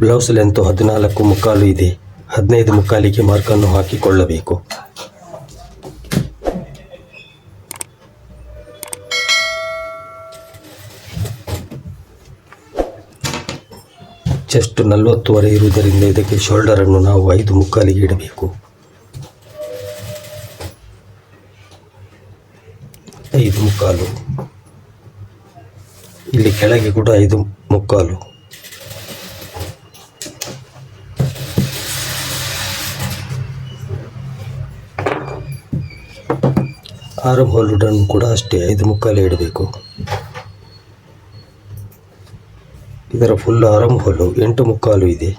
Blouse length ಹದಿನಾಲ್ಕು ಮುಕ್ಕಾಲು ಇದೆ. ಹದಿನೈದು ಮುಕ್ಕಾಲಿಗೆ ಮಾರ್ಕನ್ನು ಹಾಕಿಕೊಳ್ಳಬೇಕು. ಚೆಸ್ಟ್ ನಲವತ್ತುವರೆ ಇರುವುದರಿಂದ ಇದಕ್ಕೆ ಶೋಲ್ಡರನ್ನು ನಾವು ಐದು ಮುಕ್ಕಾಲಿಗೆ ಇಡಬೇಕು. ಐದು ಮುಕ್ಕಾಲು. ಇಲ್ಲಿ ಕೆಳಗೆ ಕೂಡ ಐದು ಮುಕ್ಕಾಲು. ಆರಂ ಡನ್ ಕೂಡ ಅಷ್ಟೇ, ಐದು ಮುಕ್ಕಾಲು ಇಡಬೇಕು. ಇದರ ಫುಲ್ ಆರಂ ಹೋಲು ಎಂಟು ಮುಕ್ಕಾಲು ಇದೆ.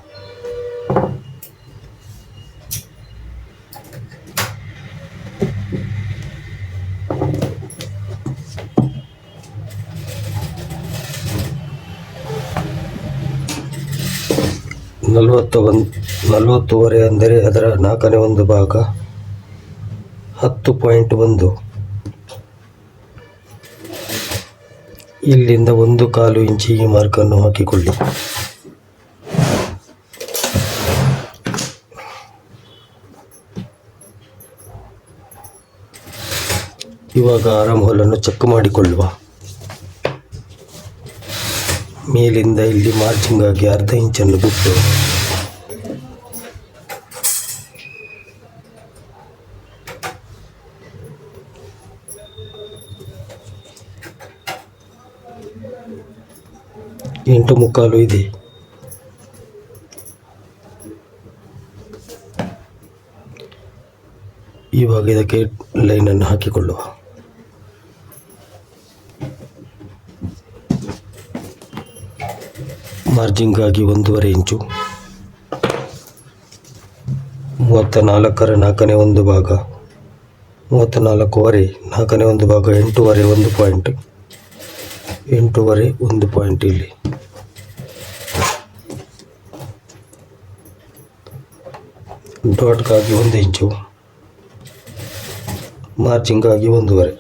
ನಲವತ್ತು ಒಂದು ನಲವತ್ತುವರೆ ಅಂದರೆ ಅದರ ನಾಲ್ಕನೇ ಒಂದು ಭಾಗ. ಹತ್ತು ಪಾಯಿಂಟ್ ಒಂದು. ಇಲ್ಲಿಂದ ಒಂದು ಕಾಲು ಇಂಚಿಗೆ ಮಾರ್ಕನ್ನು ಹಾಕಿಕೊಳ್ಳಿ. ಇವಾಗ ಆರಾಮ್ ಹೋಲನ್ನು ಚೆಕ್ ಮಾಡಿಕೊಳ್ಳುವ. ಮೇಲಿಂದ ಇಲ್ಲಿ ಮಾರ್ಜಿಂಗಾಗಿ ಅರ್ಧ ಇಂಚನ್ನು ಬಿಟ್ಟು. ಎಂಟು ಮುಕ್ಕಾಲು ಇದೆ. ಇವಾಗ ಇದಕ್ಕೆ ಲೈನನ್ನು ಹಾಕಿಕೊಳ್ಳುವ. ಮಾರ್ಜಿಂಗಾಗಿ ಒಂದೂವರೆ ಇಂಚು. ಮೂವತ್ತ ನಾಲ್ಕರ ನಾಲ್ಕನೇ ಒಂದು ಭಾಗ. ಮೂವತ್ತ ನಾಲ್ಕೂವರೆ ನಾಲ್ಕನೇ ಒಂದು ಭಾಗ ಎಂಟೂವರೆ ಒಂದು ಪಾಯಿಂಟ್ ಎಂಟೂವರೆ ಒಂದು ಪಾಯಿಂಟ್ ಇಲ್ಲಿ. ಡಾಟ್ಗಾಗಿ ಒಂದು ಇಂಚು ಮಾರ್ಚಿಂಗಾಗಿ ಒಂದೂವರೆ.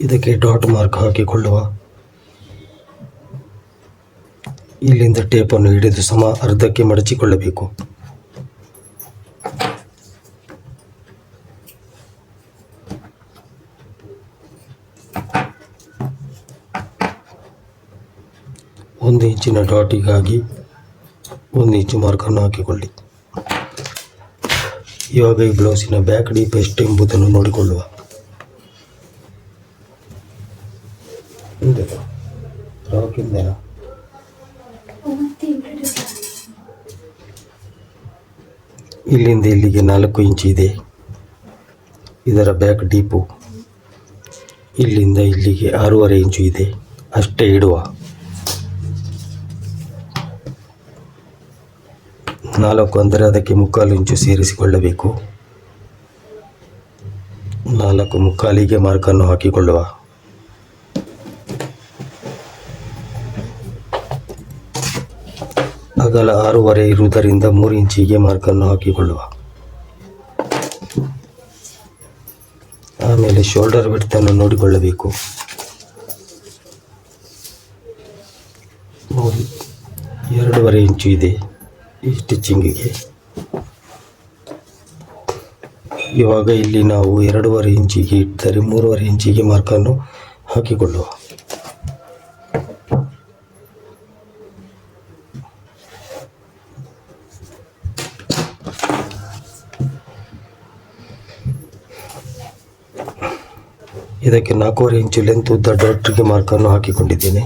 ಇದಕ್ಕೆ ಡಾಟ್ ಮಾರ್ಕ್ ಹಾಕಿಕೊಳ್ಳುವ ಇಲ್ಲಿಂದ ಟೇಪನ್ನು ಹಿಡಿದು ಸಮ ಅರ್ಧಕ್ಕೆ ಮಡಚಿಕೊಳ್ಳಬೇಕು. ಒಂದು ಇಂಚಿನ ಡಾಟಿಗಾಗಿ ಒಂದು ಇಂಚು ಮಾರ್ಕನ್ನು ಹಾಕಿಕೊಳ್ಳಿ. ಇವಾಗ ಈ ಬ್ಲೌಸಿನ ಬ್ಯಾಕ್ ಡೀಪ್ ಎಷ್ಟು ಎಂಬುದನ್ನು ನೋಡಿಕೊಳ್ಳುವ. ಇಲ್ಲಿಂದ ಇಲ್ಲಿಗೆ ನಾಲ್ಕು ಇಂಚು ಇದೆ. ಇದರ ಬ್ಯಾಕ್ ಡೀಪು ಇಲ್ಲಿಂದ ಇಲ್ಲಿಗೆ ಆರೂವರೆ ಇಂಚು ಇದೆ. ಅಷ್ಟೇ ಇಡುವ. ನಾಲ್ಕು ಅಂದರೆ ಅದಕ್ಕೆ ಮುಕ್ಕಾಲು ಇಂಚು ಸೇರಿಸಿಕೊಳ್ಳಬೇಕು. ನಾಲ್ಕು ಮುಕ್ಕಾಲಿಗೆ ಮಾರ್ಕನ್ನು ಹಾಕಿಕೊಳ್ಳುವ. ಅಗಲ ಆರೂವರೆ ಇರುವುದರಿಂದ ಮೂರು ಇಂಚಿಗೆ ಮಾರ್ಕನ್ನು ಹಾಕಿಕೊಳ್ಳುವ. ಆಮೇಲೆ ಶೋಲ್ಡರ್ ಬಿಡ್ತನ್ನು ನೋಡಿಕೊಳ್ಳಬೇಕು. ನೋಡಿ, ಎರಡೂವರೆ ಇಂಚು ಇದೆ ಈ ಸ್ಟಿಚ್ಚಿಂಗಿಗೆ. ಇವಾಗ ಇಲ್ಲಿ ನಾವು ಎರಡೂವರೆ ಇಂಚಿಗೆ ಇಟ್ಟರೆ ಮೂರುವರೆ ಇಂಚಿಗೆ ಮಾರ್ಕನ್ನು ಹಾಕಿಕೊಳ್ಳುವ. ಇದಕ್ಕೆ ನಾಲ್ಕೂವರೆ ಇಂಚು ಲೆಂತ್ ಉದ್ದ ಡಾಟ್ರಿಗೆ ಮಾರ್ಕನ್ನು ಹಾಕಿಕೊಂಡಿದ್ದೇನೆ.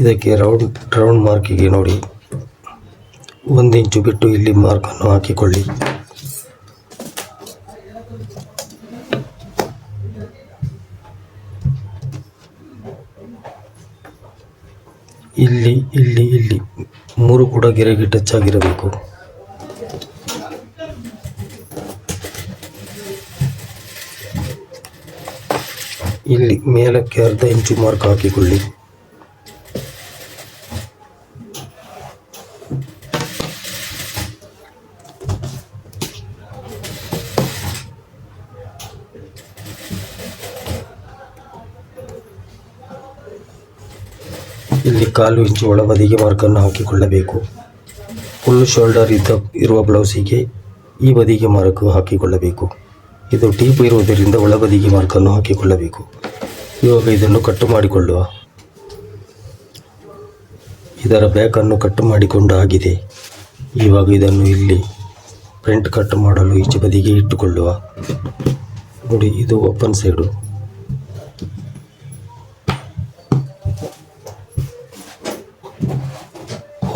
ಇದಕ್ಕೆ ರೌಂಡ್ ರೌಂಡ್ ಮಾರ್ಕಿಗೆ ನೋಡಿ. ಒಂದು ಇಂಚು ಬಿಟ್ಟು ಇಲ್ಲಿ ಮಾರ್ಕನ್ನು ಹಾಕಿಕೊಳ್ಳಿ. ಇಲ್ಲಿ ಇಲ್ಲಿ ಇಲ್ಲಿ. ಮೂರು ಕೂಡ ಗೆರೆಗೆ ಟಚ್ ಆಗಿರಬೇಕು ಇಲ್ಲಿ ಮೇಲಕ್ಕೆ ಅರ್ಧ ಇಂಚು ಮಾರ್ಕ್ ಹಾಕಿಕೊಳ್ಳಿ ಇಲ್ಲಿ ಕಾಲು ಇಂಚು ಒಳಬದಿಗೆ ಮಾರ್ಕನ್ನು ಹಾಕಿಕೊಳ್ಳಬೇಕು. ಫುಲ್ ಶೋಲ್ಡರ್ ಇದ್ದ, ಇರುವ ಬ್ಲೌಸಿಗೆ ಈ ಬದಿಗೆ ಮಾರ್ಕ್ ಹಾಕಿಕೊಳ್ಳಬೇಕು. ಇದು ಟೀಪ್ ಇರುವುದರಿಂದ ಒಳಬದಿಗೆ ಮಾರ್ಕನ್ನು ಹಾಕಿಕೊಳ್ಳಬೇಕು. ಇವಾಗ ಇದನ್ನು ಕಟ್ಟು ಮಾಡಿಕೊಳ್ಳುವ. ಇದರ ಬ್ಯಾಕನ್ನು ಕಟ್ ಮಾಡಿಕೊಂಡು ಆಗಿದೆ. ಇವಾಗ ಇದನ್ನು ಇಲ್ಲಿ ಪ್ರಿಂಟ್ ಕಟ್ ಮಾಡಲು ಈಚೆ ಬದಿಗೆ ಇಟ್ಟುಕೊಳ್ಳುವ. ನೋಡಿ, ಇದು ಓಪನ್ ಸೈಡು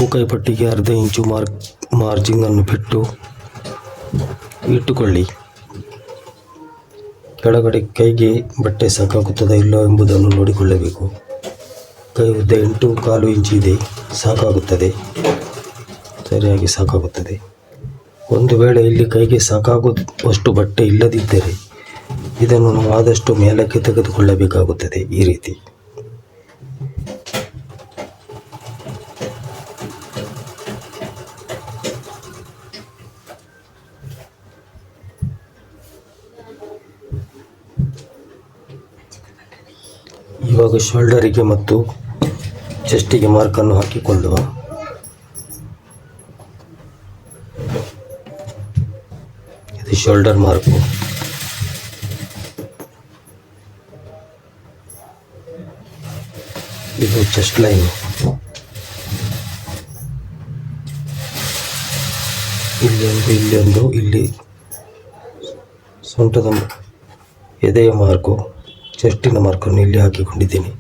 ಹೂಕಾಯಿ ಪಟ್ಟಿಗೆ ಅರ್ಧ ಇಂಚು ಮಾರ್ ಮಾರ್ಜಿಂಗನ್ನು ಬಿಟ್ಟು ಇಟ್ಟುಕೊಳ್ಳಿ. ಕೆಳಗಡೆ ಕೈಗೆ ಬಟ್ಟೆ ಸಾಕಾಗುತ್ತದಾ ಇಲ್ಲೋ ಎಂಬುದನ್ನು ನೋಡಿಕೊಳ್ಳಬೇಕು. ಕೈ ಉದ್ದ ಎಂಟು ಕಾಲು ಇಂಚು ಇದೆ, ಸಾಕಾಗುತ್ತದೆ. ಸರಿಯಾಗಿ ಸಾಕಾಗುತ್ತದೆ. ಒಂದು ವೇಳೆ ಇಲ್ಲಿ ಕೈಗೆ ಸಾಕಾಗುವಷ್ಟು ಬಟ್ಟೆ ಇಲ್ಲದಿದ್ದರೆ, ಇದನ್ನು ನಾವು ಆದಷ್ಟು ಮೇಲಕ್ಕೆ ತೆಗೆದುಕೊಳ್ಳಬೇಕಾಗುತ್ತದೆ ಈ ರೀತಿ. ಇವಾಗ ಶೋಲ್ಡರಿಗೆ ಮತ್ತು ಚೆಸ್ಟಿಗೆ ಮಾರ್ಕನ್ನು ಹಾಕಿಕೊಳ್ಳುವ. ಇದು ಶೋಲ್ಡರ್ ಮಾರ್ಕು ಇದು ಚೆಸ್ಟ್ ಲೈನ್ ಇಲ್ಲೊಂದು ಇಲ್ಲೊಂದು ಇಲ್ಲಿ ಸೊಂಟದ ಎದೆಯ ಮಾರ್ಕು ಚೆಸ್ಟಿನ ಮಾರ್ಕನ್ನು ಇಲ್ಲಿ ಹಾಕಿಕೊಂಡಿದ್ದೇನೆ.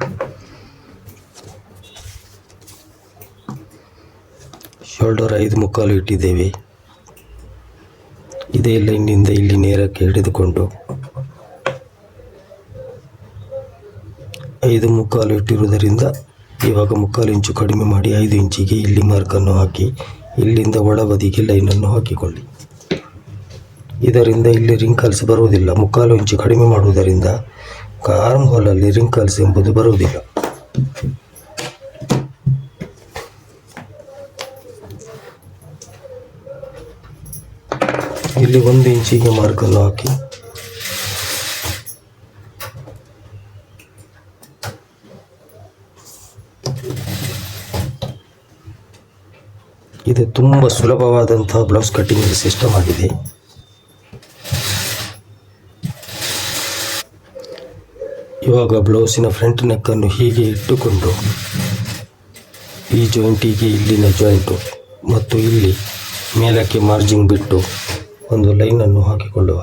ಶೋಲ್ಡರ್ ಐದು ಮುಕ್ಕಾಲು ಇಟ್ಟಿದ್ದೇವೆ. ಇದೇ ಲೈನಿಂದ ಇಲ್ಲಿ ನೇರಕ್ಕೆ ಹಿಡಿದುಕೊಂಡು ಐದು ಮುಕ್ಕಾಲು ಇಟ್ಟಿರುವುದರಿಂದ ಇವಾಗ ಮುಕ್ಕಾಲು ಇಂಚು ಕಡಿಮೆ ಮಾಡಿ ಐದು ಇಂಚಿಗೆ ಇಲ್ಲಿ ಮಾರ್ಕನ್ನು ಹಾಕಿ ಇಲ್ಲಿಂದ ಒಳಬದಿಗೆ ಲೈನನ್ನು ಹಾಕಿಕೊಳ್ಳಿ. ಇದರಿಂದ ಇಲ್ಲಿ ರಿಂಕಲ್ಸ್ ಬರುವುದಿಲ್ಲ. ಮುಕ್ಕಾಲು ಇಂಚು ಕಡಿಮೆ ಮಾಡುವುದರಿಂದ ಆರ್ಮ್ ಹೋಲಲ್ಲಿ ರಿಂಕಲ್ಸ್ ಎಂಬುದು ಬರುವುದಿಲ್ಲ. ಇಲ್ಲಿ ಒಂದು ಇಂಚಿಗೆ ಮಾರ್ಕನ್ನು ಹಾಕಿ. ಇದು ತುಂಬ ಸುಲಭವಾದಂತಹ ಬ್ಲೌಸ್ ಕಟ್ಟಿಂಗ್ ಸಿಸ್ಟಮ್ ಆಗಿದೆ. ಇವಾಗ ಬ್ಲೌಸಿನ ಫ್ರಂಟ್ ನೆಕ್ಕನ್ನು ಹೀಗೆ ಇಟ್ಟುಕೊಂಡು ಈ ಜಾಯಿಂಟಿಗೆ ಇಲ್ಲಿನ ಜಾಯಿಂಟು ಮತ್ತು ಇಲ್ಲಿ ಮೇಲಕ್ಕೆ ಮಾರ್ಜಿಂಗ್ ಬಿಟ್ಟು ಒಂದು ಲೈನನ್ನು ಹಾಕಿಕೊಳ್ಳುವ.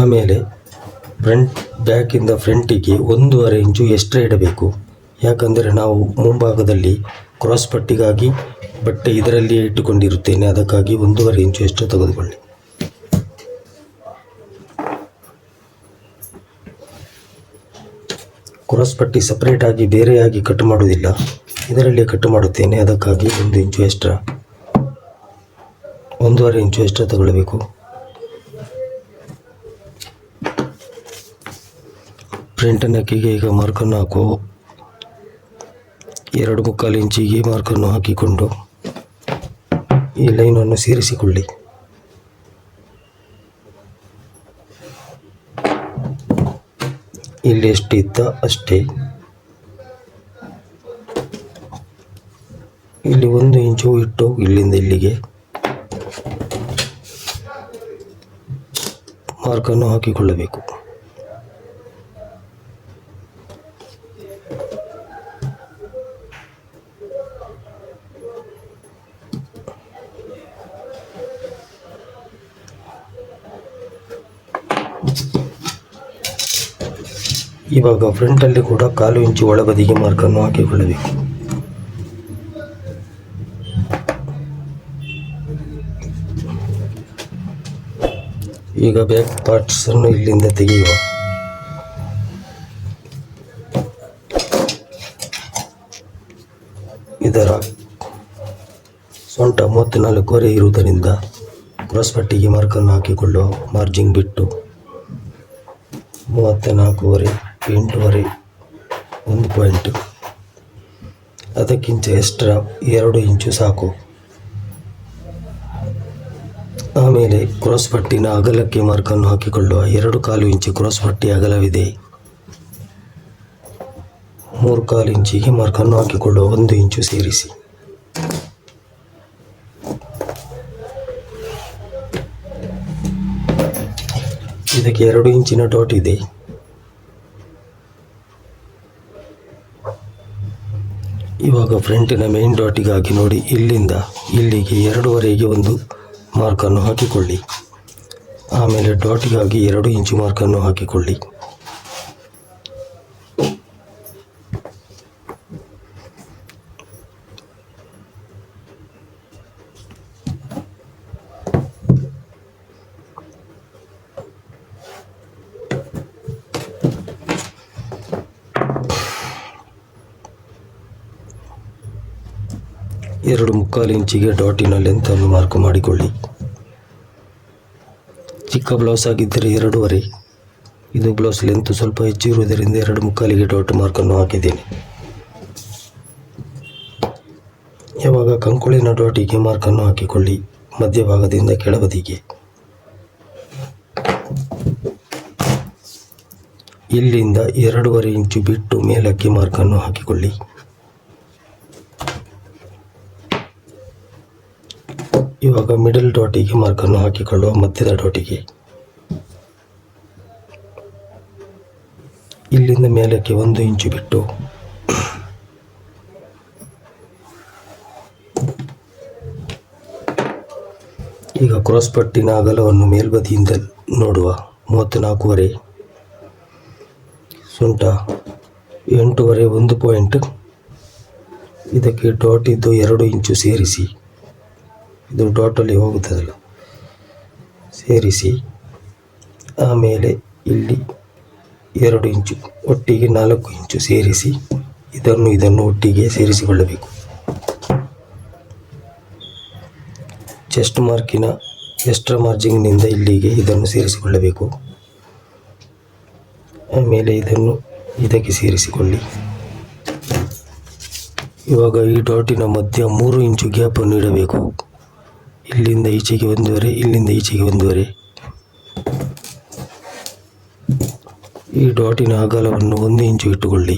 ಆಮೇಲೆ ಫ್ರಂಟ್ ಬ್ಯಾಕಿಂದ ಫ್ರಂಟಿಗೆ ಒಂದೂವರೆ ಇಂಚು ಎಕ್ಸ್ಟ್ರಾ ಇಡಬೇಕು. ಯಾಕಂದರೆ ನಾವು ಮುಂಭಾಗದಲ್ಲಿ ಕ್ರಾಸ್ ಪಟ್ಟಿಗಾಗಿ ಬಟ್ಟೆ ಇದರಲ್ಲಿಯೇ ಇಟ್ಟುಕೊಂಡಿರುತ್ತೇನೆ. ಅದಕ್ಕಾಗಿ ಒಂದೂವರೆ ಇಂಚು ಎಷ್ಟು ತೆಗೆದುಕೊಳ್ಳಿ. ಕ್ರಾಸ್ ಪಟ್ಟಿ ಸಪ್ರೇಟಾಗಿ ಬೇರೆಯಾಗಿ ಕಟ್ ಮಾಡುವುದಿಲ್ಲ. ಇದರಲ್ಲಿ ಕಟ್ ಮಾಡುತ್ತೇನೆ. ಅದಕ್ಕಾಗಿ ಒಂದು ಇಂಚು ಎಕ್ಸ್ಟ್ರಾ ಒಂದೂವರೆ ಇಂಚು ಎಕ್ಸ್ಟ್ರಾ ತಗೊಳ್ಬೇಕು ಪ್ರಿಂಟನ್ನು ನೆಕ್ಕಿಗೆ ಈಗ ಮಾರ್ಕನ್ನು ಹಾಕುವ ಎರಡು ಮುಕ್ಕಾಲು ಇಂಚಿಗೆ ಮಾರ್ಕನ್ನು ಹಾಕಿಕೊಂಡು ಈ ಲೈನನ್ನು ಸೇರಿಸಿಕೊಳ್ಳಿ. ಇಲ್ಲಿ ಎಷ್ಟಿತ್ತ ಅಷ್ಟೇ. ಇಲ್ಲಿ ಒಂದು ಇಂಚು ಇಟ್ಟು ಇಲ್ಲಿಂದ ಇಲ್ಲಿಗೆ ಮಾರ್ಕನ್ನು ಹಾಕಿಕೊಳ್ಳಬೇಕು. ಇವಾಗ ಫ್ರಂಟಲ್ಲಿ ಕೂಡ ಕಾಲು ಇಂಚು ಒಳಬದಿಗೆ ಮಾರ್ಕನ್ನು ಹಾಕಿಕೊಳ್ಳಬೇಕು. ಈಗ ಬ್ಯಾಕ್ ಪಾರ್ಟ್ಸನ್ನು ಇಲ್ಲಿಂದ ತೆಗೆಯುವ. ಇದರ ಸೊಂಟ ಮೂವತ್ತ್ನಾಲ್ಕುವರೆ ಇರುವುದರಿಂದ ಕ್ರಾಸ್ ಪಟ್ಟಿಗೆ ಮಾರ್ಕನ್ನು ಹಾಕಿಕೊಳ್ಳುವ ಮಾರ್ಜಿಂಗ್ ಬಿಟ್ಟು. ಮೂವತ್ತ ನಾಲ್ಕೂವರೆ ಎಂಟೂವರೆ, ಒಂದು ಪಾಯಿಂಟ್. ಅದಕ್ಕಿಂತ ಎಕ್ಸ್ಟ್ರಾ ಎರಡು ಇಂಚು ಸಾಕು. ಆಮೇಲೆ ಕ್ರಾಸ್ ಪಟ್ಟಿನ ಅಗಲಕ್ಕೆ ಮಾರ್ಕನ್ನು ಹಾಕಿಕೊಳ್ಳುವ ಎರಡು ಕಾಲು ಇಂಚು ಕ್ರಾಸ್ ಪಟ್ಟಿ ಅಗಲವಿದೆ. ಮೂರು ಕಾಲು ಇಂಚಿಗೆ ಮಾರ್ಕನ್ನು ಹಾಕಿಕೊಳ್ಳುವ ಒಂದು ಇಂಚು ಸೇರಿಸಿ. ಇದಕ್ಕೆ ಎರಡು ಇಂಚಿನ ಡಾಟ್ ಇದೆ. ಇವಾಗ ಫ್ರಂಟಿನ ಮೇನ್ ಡಾಟಿಗಾಗಿ ನೋಡಿ, ಇಲ್ಲಿಂದ ಇಲ್ಲಿಗೆ ಎರಡೂವರೆಗೆ ಒಂದು ಮಾರ್ಕನ್ನು ಹಾಕಿಕೊಳ್ಳಿ. ಆಮೇಲೆ ಡಾಟಿಗಾಗಿ ಎರಡು ಇಂಚು ಮಾರ್ಕನ್ನು ಹಾಕಿಕೊಳ್ಳಿ. ಎರಡು ಮುಕ್ಕಾಲು ಇಂಚಿಗೆ ಡಾಟಿನ ಲೆಂತನ್ನು ಮಾರ್ಕ್ ಮಾಡಿಕೊಳ್ಳಿ. ಚಿಕ್ಕ ಬ್ಲೌಸ್ ಆಗಿದ್ದರೆ ಎರಡೂವರೆ. ಇದು ಬ್ಲೌಸ್ ಲೆಂತ್ ಸ್ವಲ್ಪ ಹೆಚ್ಚಿರುವುದರಿಂದ ಎರಡು ಮುಕ್ಕಾಲಿಗೆ ಡಾಟ್ ಮಾರ್ಕನ್ನು ಹಾಕಿದ್ದೇನೆ. ಯಾವಾಗ ಕಂಕುಳಿನ ಡಾಟಿಗೆ ಮಾರ್ಕನ್ನು ಹಾಕಿಕೊಳ್ಳಿ. ಮಧ್ಯಭಾಗದಿಂದ ಕೆಳಬದಿಗೆ. ಇಲ್ಲಿಂದ ಎರಡೂವರೆ ಇಂಚು ಬಿಟ್ಟು ಮೇಲಕ್ಕೆ ಮಾರ್ಕನ್ನು ಹಾಕಿಕೊಳ್ಳಿ. ಇವಾಗ ಮಿಡಲ್ ಡಾಟಿಗೆ ಮಾರ್ಕನ್ನು ಹಾಕಿಕೊಳ್ಳುವ ಮಧ್ಯದ ಡಾಟಿಗೆ. ಇಲ್ಲಿಂದ ಮೇಲಕ್ಕೆ ಒಂದು ಇಂಚು ಬಿಟ್ಟು. ಈಗ ಕ್ರಾಸ್ ಪಟ್ಟಿನ ಅಗಲವನ್ನು ಮೇಲ್ಬದಿಯಿಂದ ನೋಡುವ ಮೂವತ್ತು ಸುಂಟ ಸೊಂಟ ಎಂಟೂವರೆ ಒಂದು ಪಾಯಿಂಟ್. ಇದಕ್ಕೆ ಡಾಟ್ ಇದ್ದು ಎರಡು ಇಂಚು ಸೇರಿಸಿ. ಇದು ಡಾಟಲ್ಲಿ ಹೋಗುತ್ತದಲ್ಲ. ಸೇರಿಸಿ, ಆಮೇಲೆ ಇಲ್ಲಿ ಎರಡು ಇಂಚು, ಒಟ್ಟಿಗೆ ನಾಲ್ಕು ಇಂಚು ಸೇರಿಸಿ, ಇದನ್ನು ಇದನ್ನು ಒಟ್ಟಿಗೆ ಸೇರಿಸಿಕೊಳ್ಳಬೇಕು. ಚೆಸ್ಟ್ ಮಾರ್ಕಿನ ಎಕ್ಸ್ಟ್ರಾ ಮಾರ್ಜಿನ್ನಿಂದ ಇಲ್ಲಿಗೆ ಇದನ್ನು ಸೇರಿಸಿಕೊಳ್ಳಬೇಕು. ಆಮೇಲೆ ಇದನ್ನು ಇದಕ್ಕೆ ಸೇರಿಸಿಕೊಳ್ಳಿ. ಇವಾಗ ಈ ಡಾಟಿನ ಮಧ್ಯ ಮೂರು ಇಂಚು ಗ್ಯಾಪನ್ನು ಇಡಬೇಕು ಇಲ್ಲಿಂದ ಈಚೆಗೆ ಒಂದೂವರೆ, ಇಲ್ಲಿಂದ ಈಚೆಗೆ ಒಂದೂವರೆ. ಈ ಡಾಟಿನ ಅಗಲವನ್ನು ಒಂದು ಇಂಚು ಇಟ್ಟುಕೊಳ್ಳಿ.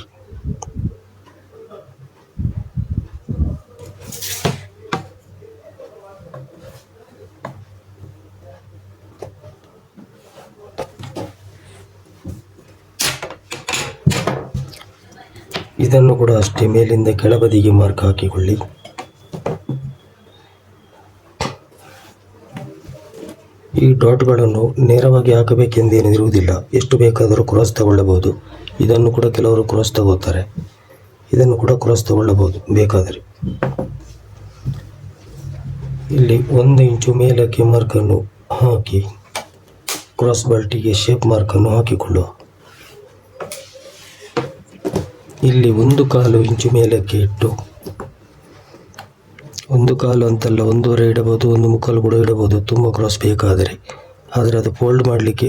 ಇದನ್ನು ಕೂಡ ಅಷ್ಟೇ ಮೇಲಿಂದ ಕೆಳಬದಿಗೆ ಮಾರ್ಕ್ ಹಾಕಿಕೊಳ್ಳಿ. ಡಾಟ್ಗಳನ್ನು ನೇರವಾಗಿ ಹಾಕಬೇಕೆಂದೇನಿರುವುದಿಲ್ಲ ಎಷ್ಟು ಬೇಕಾದರೂ ಕ್ರಾಸ್ ತಗೊಳ್ಳಬಹುದು. ಇದನ್ನು ಕೂಡ ಕೆಲವರು ಕ್ರಾಸ್ ತಗೋತಾರೆ. ಇದನ್ನು ಕೂಡ ಕ್ರಾಸ್ ತಗೊಳ್ಳಬಹುದು. ಬೇಕಾದರೆ. ಇಲ್ಲಿ ಒಂದು ಇಂಚು ಮೇಲಕ್ಕೆ ಮಾರ್ಕನ್ನು ಹಾಕಿ, ಕ್ರಾಸ್ ಬಾಲ್ಟಿಗೆ ಶೇಪ್ ಮಾರ್ಕನ್ನು ಹಾಕಿಕೊಳ್ಳುವ. ಇಲ್ಲಿ ಒಂದು ಕಾಲು ಇಂಚು ಮೇಲಕ್ಕೆ ಇಟ್ಟು ಒಂದು ಕಾಲು ಅಂತಲ್ಲ, ಒಂದೂವರೆ ಇಡಬಹುದು, ಒಂದು ಮುಕ್ಕಾಲು ಕೂಡ ಇಡಬಹುದು, ತುಂಬ ಕ್ರಾಸ್ ಬೇಕಾದರೆ. ಆದರೆ ಅದು ಫೋಲ್ಡ್ ಮಾಡಲಿಕ್ಕೆ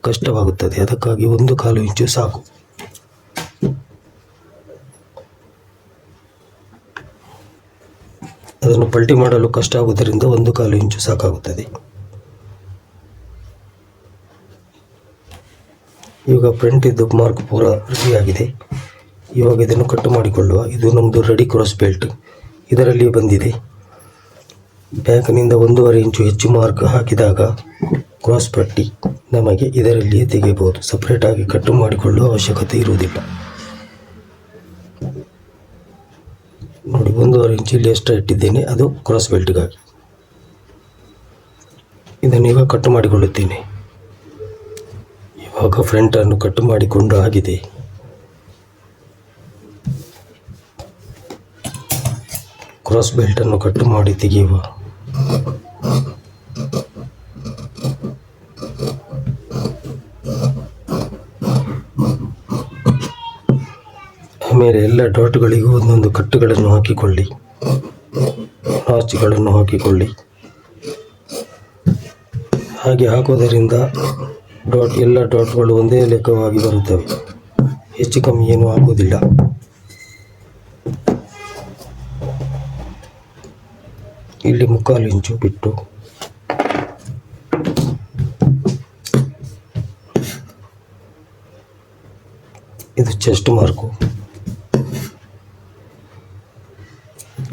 ಕಷ್ಟವಾಗುತ್ತದೆ. ಅದಕ್ಕಾಗಿ ಒಂದು ಕಾಲು ಇಂಚು ಸಾಕು. ಅದನ್ನು ಪಲ್ಟಿ ಮಾಡಲು ಕಷ್ಟ ಆಗುವುದರಿಂದ ಒಂದು ಕಾಲು ಇಂಚು ಸಾಕಾಗುತ್ತದೆ. ಈಗ ಫ್ರಂಟ್ ಇದ್ದು ಮಾರ್ಕ್ ಪೂರ ರೆಡಿಯಾಗಿದೆ ಇವಾಗ ಇದನ್ನು ಕಟ್ ಮಾಡಿಕೊಳ್ಳುವ. ಇದು ನಮ್ಮದು ರೆಡಿ ಕ್ರಾಸ್ ಬೆಲ್ಟ್ ಇದರಲ್ಲಿ ಬಂದಿದೆ. ಬ್ಯಾಂಕ್ನಿಂದ ಒಂದೂವರೆ ಇಂಚು ಹೆಚ್ಚು ಮಾರ್ಕ್ ಹಾಕಿದಾಗ ಕ್ರಾಸ್ ಪಟ್ಟಿ ನಮಗೆ ಇದರಲ್ಲಿಯೇ ತೆಗೆಯಬಹುದು. ಸಪ್ರೇಟಾಗಿ ಕಟ್ಟು ಮಾಡಿಕೊಳ್ಳುವ ಅವಶ್ಯಕತೆ ಇರುವುದಿಲ್ಲ. ನೋಡಿ, ಒಂದೂವರೆ ಇಂಚು ಇಲ್ಲಿ ಇಟ್ಟಿದ್ದೇನೆ, ಅದು ಕ್ರಾಸ್ ಬೆಲ್ಟ್ಗಾಗಿ ಇದನ್ನು ಇವಾಗ ಕಟ್ಟು ಮಾಡಿಕೊಳ್ಳುತ್ತೇನೆ. ಇವಾಗ ಫ್ರಂಟನ್ನು ಕಟ್ಟು ಮಾಡಿಕೊಂಡು ಆಗಿದೆ ಕ್ರಾಸ್ ಬೆಲ್ಟನ್ನು ಕಟ್ಟು ಮಾಡಿ ತೆಗೆಯುವ. ಮೇಲೆ ಎಲ್ಲ ಡಾಟ್ಗಳಿಗೂ ಒಂದೊಂದು ಕಟ್ಟುಗಳನ್ನು ಹಾಕಿಕೊಳ್ಳಿ. ರಾಚ್ಗಳನ್ನು ಹಾಕಿಕೊಳ್ಳಿ. ಹಾಗೆ ಹಾಕೋದರಿಂದ ಡಾಟ್ ಎಲ್ಲ ಡಾಟ್ಗಳು ಒಂದೇ ಲೆಕ್ಕವಾಗಿ ಬರುತ್ತವೆ. ಹೆಚ್ಚು ಕಮ್ಮಿ ಏನೂ ಆಗುವುದಿಲ್ಲ. ಇಲ್ಲಿ ಮುಕ್ಕಾಲು ಇಂಚು ಬಿಟ್ಟು. ಇದು ಚೆಸ್ಟ್ ಮಾರ್ಕು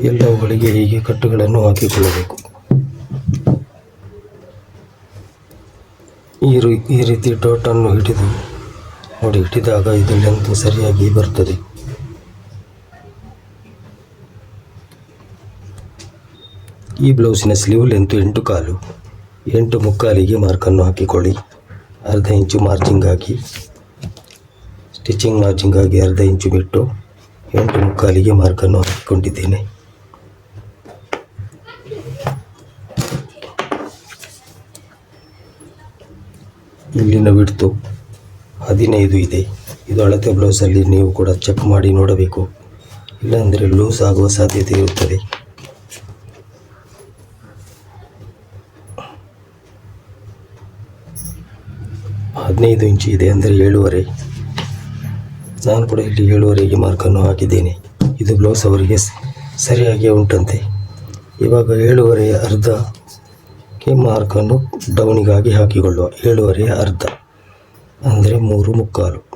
ಎಲ್ಲವುಗಳಿಗೆ ಹೀಗೆ ಕಟ್ಟುಗಳನ್ನು ಹಾಕಿಕೊಳ್ಳಬೇಕು. ಈ ಈ ರೀತಿ ಡಾಟನ್ನು ಹಿಡಿದು, ನೋಡಿ, ಹಿಡಿದಾಗ ಇದು ಲೆಂತ್ ಸರಿಯಾಗಿ ಬರ್ತದೆ. ಈ ಬ್ಲೌಸಿನ ಸ್ಲೀವ್ ಲೆಂತ್ ಎಂಟು ಕಾಲು. ಎಂಟು ಮುಕ್ಕಾಲಿಗೆ ಮಾರ್ಕನ್ನು ಹಾಕಿಕೊಳ್ಳಿ. ಅರ್ಧ ಇಂಚು ಮಾರ್ಜಿಂಗ್ ಹಾಕಿ. ಸ್ಟಿಚಿಂಗ್ ಮಾರ್ಜಿಂಗ್ ಆಗಿ ಅರ್ಧ ಇಂಚು ಬಿಟ್ಟು ಎಂಟು ಮುಕ್ಕಾಲಿಗೆ ಮಾರ್ಕನ್ನು ಹಾಕಿಕೊಂಡಿದ್ದೇನೆ. ಇಲ್ಲಿನ ಬಿಡ್ತು ಹದಿನೈದು ಇದೆ. ಇದು ಅಳತೆ ಬ್ಲೌಸಲ್ಲಿ ನೀವು ಕೂಡ ಚೆಕ್ ಮಾಡಿ ನೋಡಬೇಕು. ಇಲ್ಲಾಂದರೆ ಲೂಸ್ ಆಗುವ ಸಾಧ್ಯತೆ ಇರುತ್ತದೆ. ಹದಿನೈದು ಇಂಚು ಇದೆ ಅಂದರೆ ಏಳುವರೆ. ನಾನು ಕೂಡ ಇಲ್ಲಿ ಏಳುವರೆಗೆ ಮಾರ್ಕನ್ನು ಹಾಕಿದ್ದೇನೆ. ಇದು ಬ್ಲೌಸ್ ಅವರಿಗೆ ಸರಿಯಾಗಿ ಉಂಟಂತೆ. ಇವಾಗ ಏಳುವರೆ ಅರ್ಧಕ್ಕೆ ಮಾರ್ಕನ್ನು ಡೌನಿಗಾಗಿ ಹಾಕಿಕೊಳ್ಳುವ. ಏಳುವರೆ ಅರ್ಧ ಅಂದರೆ ಮೂರು ಮುಕ್ಕಾಲು.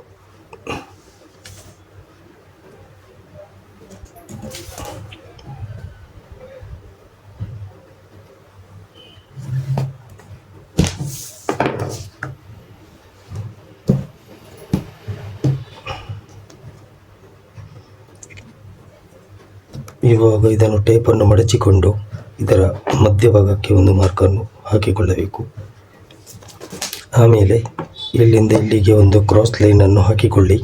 ಇವಾಗ ಇದನ್ನು ಟೇಪನ್ನು ಮಡಚಿಕೊಂಡು ಇದರ ಮಧ್ಯಭಾಗಕ್ಕೆ ಒಂದು ಮಾರ್ಕನ್ನು ಹಾಕಿಕೊಳ್ಳಬೇಕು. ಆಮೇಲೆ ಇಲ್ಲಿಂದ ಇಲ್ಲಿಗೆ ಒಂದು ಕ್ರಾಸ್ ಲೈನನ್ನು ಹಾಕಿಕೊಳ್ಳಿ.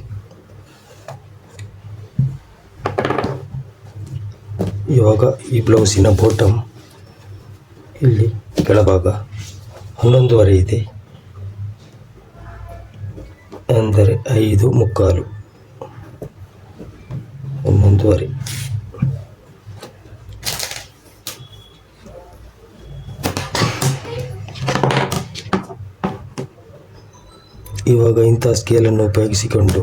ಇವಾಗ ಈ ಬ್ಲೌಸಿನ ಬಾಟಮ್ ಇಲ್ಲಿ ಕೆಳಭಾಗ ಹನ್ನೊಂದುವರೆ ಇದೆ. ಅಂದರೆ ಐದು ಮುಕ್ಕಾಲು. ಹನ್ನೊಂದುವರೆ. ಇವಾಗ ಇಂಥ ಸ್ಕೇಲನ್ನು ಉಪಯೋಗಿಸಿಕೊಂಡು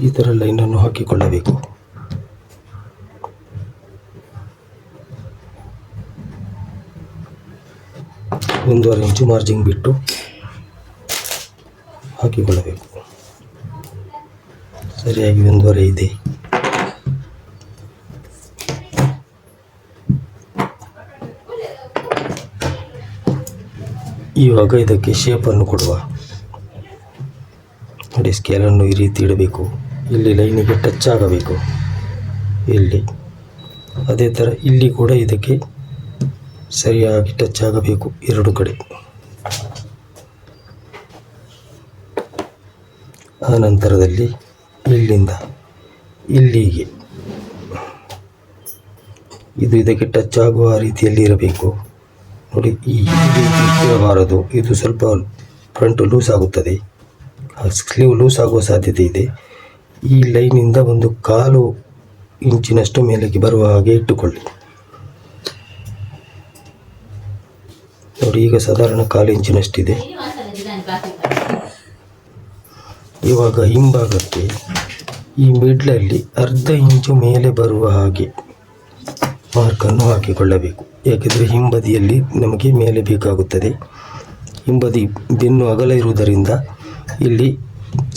ಈ ಥರ ಲೈನನ್ನು ಹಾಕಿಕೊಳ್ಳಬೇಕು. ಒಂದೂವರೆ ಇಂಚು ಮಾರ್ಜಿಂಗ್ ಬಿಟ್ಟು ಹಾಕಿಕೊಳ್ಳಬೇಕು. ಸರಿಯಾಗಿ ಒಂದೂವರೆ ಇದೆ. ಇವಾಗ ಇದಕ್ಕೆ ಶೇಪನ್ನು ಕೊಡುವ ನೋಡಿ ಸ್ಕೇಲನ್ನು ಈ ರೀತಿ ಇಡಬೇಕು. ಇಲ್ಲಿ ಲೈನಿಗೆ ಟಚ್ ಆಗಬೇಕು. ಇಲ್ಲಿ. ಅದೇ ಥರ ಇಲ್ಲಿ ಕೂಡ ಇದಕ್ಕೆ ಸರಿಯಾಗಿ ಟಚ್ ಆಗಬೇಕು ಎರಡು ಕಡೆ. ಆ ನಂತರದಲ್ಲಿ ಇಲ್ಲಿಂದ ಇಲ್ಲಿಗೆ. ಇದು ಇದಕ್ಕೆ ಟಚ್ ಆಗುವ ರೀತಿಯಲ್ಲಿ ಇರಬೇಕು. ನೋಡಿ, ಈ ರೀತಿ ಇರಬಾರದು ಇದು ಸ್ವಲ್ಪ ಫ್ರಂಟ್ ಲೂಸ್ ಆಗುತ್ತದೆ. ಸ್ಲೀವ್ ಲೂಸ್ ಆಗುವ ಸಾಧ್ಯತೆ ಇದೆ. ಈ ಲೈನಿಂದ ಒಂದು ಕಾಲು ಇಂಚಿನಷ್ಟು ಮೇಲಕ್ಕೆ ಬರುವ ಹಾಗೆ ಇಟ್ಟುಕೊಳ್ಳಿ. ನೋಡಿ, ಈಗ ಸಾಧಾರಣ ಕಾಲು ಇಂಚಿನಷ್ಟಿದೆ. ಇವಾಗ ಹಿಂಭಾಗಕ್ಕೆ ಈ ಮಿಡ್ಲಲ್ಲಿ ಅರ್ಧ ಇಂಚು ಮೇಲೆ ಬರುವ ಹಾಗೆ. ಮಾರ್ಕನ್ನು ಹಾಕಿಕೊಳ್ಳಬೇಕು. ಏಕೆಂದರೆ ಹಿಂಬದಿಯಲ್ಲಿ ನಮಗೆ ಮೇಲೆ ಬೇಕಾಗುತ್ತದೆ. ಹಿಂಬದಿ ಬೆನ್ನು ಅಗಲ ಇರುವುದರಿಂದ ಇಲ್ಲಿ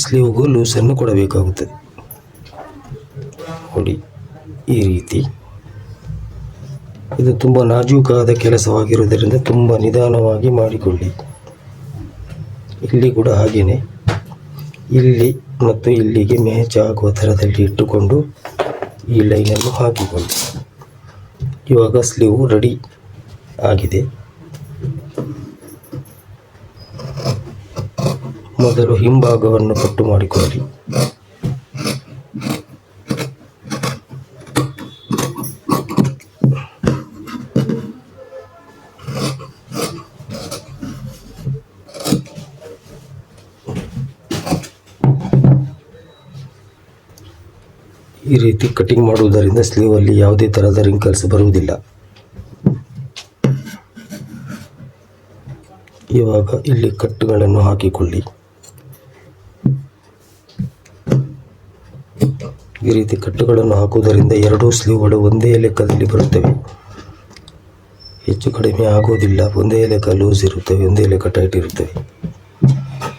ಸ್ಲೀವ್ಗೂ ಲೂಸನ್ನು ಕೊಡಬೇಕಾಗುತ್ತದೆ. ನೋಡಿ, ಈ ರೀತಿ. ಇದು ತುಂಬ ನಾಜೂಕಾದ ಕೆಲಸವಾಗಿರುವುದರಿಂದ ತುಂಬ ನಿಧಾನವಾಗಿ ಮಾಡಿಕೊಳ್ಳಿ. ಇಲ್ಲಿ ಕೂಡ ಹಾಗೆಯೇ ಇಲ್ಲಿ ಮತ್ತು ಇಲ್ಲಿಗೆ ಮ್ಯಾಚ್ ಆಗುವ ಥರದಲ್ಲಿ ಇಟ್ಟುಕೊಂಡು ಈ ಲೈನನ್ನು ಹಾಕಿಕೊಳ್ಳಿ. ಇವಾಗ ಸ್ಲೀವ್ ರೆಡಿ ಆಗಿದೆ. ಮೊದಲು ಹಿಂಭಾಗವನ್ನು ಕಟ್ಟು ಮಾಡಿಕೊಳ್ಳಿ. ರೀತಿ ಕಟಿಂಗ್ ಮಾಡುವುದರಿಂದ ಸ್ಲೀವಲ್ಲಿ ಯಾವುದೇ ಥರದ ರಿಂಕಲ್ಸ್ ಬರುವುದಿಲ್ಲ. ಇವಾಗ ಇಲ್ಲಿ ಕಟ್ಟುಗಳನ್ನು ಹಾಕಿಕೊಳ್ಳಿ. ಈ ರೀತಿ ಕಟ್ಟುಗಳನ್ನು ಹಾಕುವುದರಿಂದ ಎರಡೂ ಸ್ಲೀವ್ಗಳು ಒಂದೇ ಲೆಕ್ಕದಲ್ಲಿ ಬರುತ್ತವೆ. ಹೆಚ್ಚು ಕಡಿಮೆ ಆಗುವುದಿಲ್ಲ ಒಂದೇ ಲೆಕ್ಕ ಲೂಸ್ ಇರುತ್ತವೆ, ಒಂದೇ ಲೆಕ್ಕ ಟೈಟ್ ಇರುತ್ತವೆ.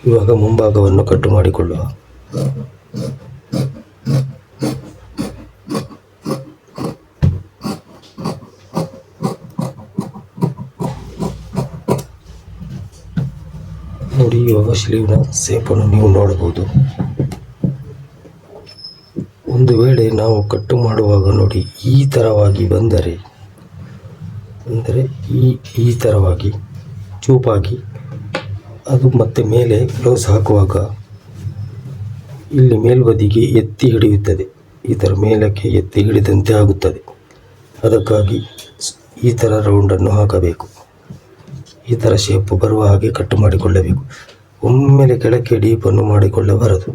ಇವಾಗ ಮುಂಭಾಗವನ್ನು ಕಟ್ಟು ಮಾಡಿಕೊಳ್ಳುವ ನೋಡಿ ಇವಾಗ ಸ್ಲೀವ್ನ ಸೇಪನ್ನು ನೀವು ನೋಡಬಹುದು. ಒಂದು ವೇಳೆ ನಾವು ಕಟ್ಟು ಮಾಡುವಾಗ ನೋಡಿ, ಈ ಥರವಾಗಿ ಬಂದರೆ, ಅಂದರೆ ಈ ಈ ಥರವಾಗಿ ಚೂಪಾಗಿ, ಅದು ಮತ್ತೆ ಮೇಲೆ ಬ್ಲೌಸ್ ಹಾಕುವಾಗ ಇಲ್ಲಿ ಮೇಲ್ಬದಿಗೆ ಎತ್ತಿ ಹಿಡಿಯುತ್ತದೆ. ಈ ಥರ ಮೇಲಕ್ಕೆ ಎತ್ತಿ ಹಿಡಿದಂತೆ ಆಗುತ್ತದೆ. ಅದಕ್ಕಾಗಿ ಈ ಥರ ರೌಂಡನ್ನು ಹಾಕಬೇಕು. ಈ ಥರ ಶೇಪ್ ಬರುವ ಹಾಗೆ ಕಟ್ ಮಾಡಿಕೊಳ್ಳಬೇಕು. ಒಮ್ಮೆಲೆ ಕೆಳಕ್ಕೆ ಡೀಪನ್ನು ಮಾಡಿಕೊಳ್ಳಬಾರದು.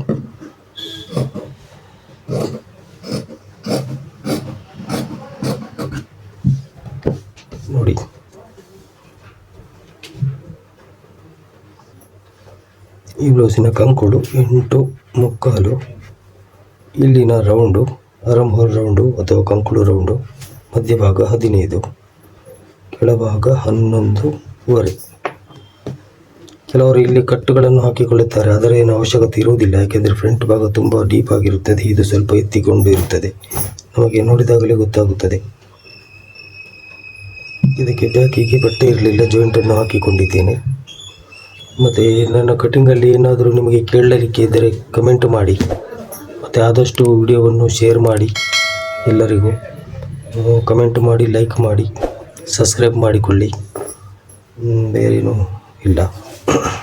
ನೋಡಿ. ಈ ಬ್ಲೌಸಿನ ಕಂಕುಳು ಎಂಟು ಮುಕ್ಕಾಲು, ಇಲ್ಲಿನ ರೌಂಡು ಅರಂಹೋಲ್ ರೌಂಡು ಅಥವಾ ಕಂಕುಳು ರೌಂಡು, ಮಧ್ಯಭಾಗ ಹದಿನೈದು, ಕೆಳಭಾಗ ಹನ್ನೊಂದೂವರೆ ಕೆಲವರು ಇಲ್ಲಿ ಕಟ್ಟುಗಳನ್ನು ಹಾಕಿಕೊಳ್ಳುತ್ತಾರೆ, ಆದರೆ ಏನು ಅವಶ್ಯಕತೆ ಇರುವುದಿಲ್ಲ. ಯಾಕೆಂದರೆ ಫ್ರಂಟ್ ಭಾಗ ತುಂಬ ಡೀಪ್ ಆಗಿರುತ್ತದೆ, ಇದು ಸ್ವಲ್ಪ ಎತ್ತಿಕೊಂಡು ಇರುತ್ತದೆ ನಮಗೆ ನೋಡಿದಾಗಲೇ ಗೊತ್ತಾಗುತ್ತದೆ. ಇದಕ್ಕೆ ಬ್ಯಾಕಿಗೆ ಬಟ್ಟೆ ಇರಲಿಲ್ಲ ಜಾಯಿಂಟನ್ನು ಹಾಕಿಕೊಂಡಿದ್ದೇನೆ. ಮತ್ತು ನನ್ನ ಕಟಿಂಗಲ್ಲಿ ಏನಾದರೂ ನಿಮಗೆ ಕೇಳಲಿಕ್ಕೆ ಇದ್ದರೆ ಕಮೆಂಟ್ ಮಾಡಿ. ಮತ್ತು ಆದಷ್ಟು ವಿಡಿಯೋವನ್ನು ಶೇರ್ ಮಾಡಿ ಎಲ್ಲರಿಗೂ. ಕಮೆಂಟ್ ಮಾಡಿ ಲೈಕ್ ಮಾಡಿ ಸಬ್ಸ್ಕ್ರೈಬ್ ಮಾಡಿಕೊಳ್ಳಿ. ಬೇರೇನು ಬೇರೇನೂ ಇಲ್ಲ. Ugh.